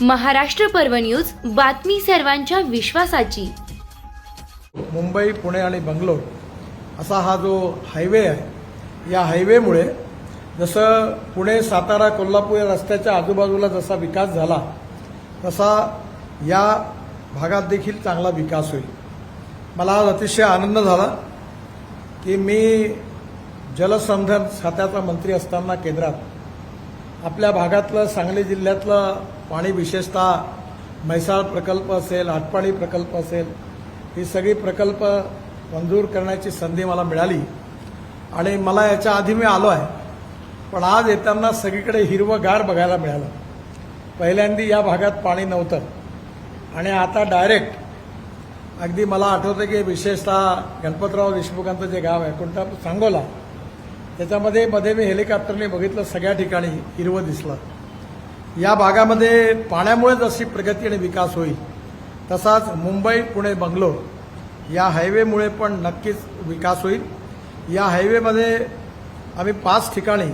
महाराष्ट्र पर्व न्यूज बातमी सर्वांच्या विश्वासाची. मुंबई पुणे आणि बंगलोर असा हा जो हायवे आहे या हायवेमुळे जसं पुणे सातारा कोल्हापूर या रस्त्याच्या आजूबाजूला जसा विकास झाला तसा या भागात देखील चांगला विकास होईल. मला आज अतिशय आनंद झाला की मी जलसंधन खात्याचा मंत्री असताना केंद्रात आपल्या भागातलं सांगली जिल्ह्यातलं पाणी विशेषतः म्हैसाळ प्रकल्प असेल आटपाणी प्रकल्प असेल ही सगळी प्रकल्प मंजूर करण्याची संधी मला मिळाली. आणि मला याच्या आधी मी आलो आहे पण आज येताना सगळीकडे हिरवं गार बघायला मिळालं. पहिल्यांदी या भागात पाणी नव्हतं. आणि आता डायरेक्ट अगदी मला आठवतं की विशेषतः गणपतराव देशमुखांचं जे गाव आहे कोणता सांगोला त्याच्यामध्ये मध्ये मी हेलिकॉप्टरने बघितलं सगळ्या ठिकाणी हिरवं दिसलं. या भागामध्ये पाण्यामुळे जशी प्रगती आणि विकास होईल तसाच मुंबई पुणे बंगलोर या हायवेमुळे पण नक्कीच विकास होईल. या हायवेमध्ये आम्ही पाच ठिकाणी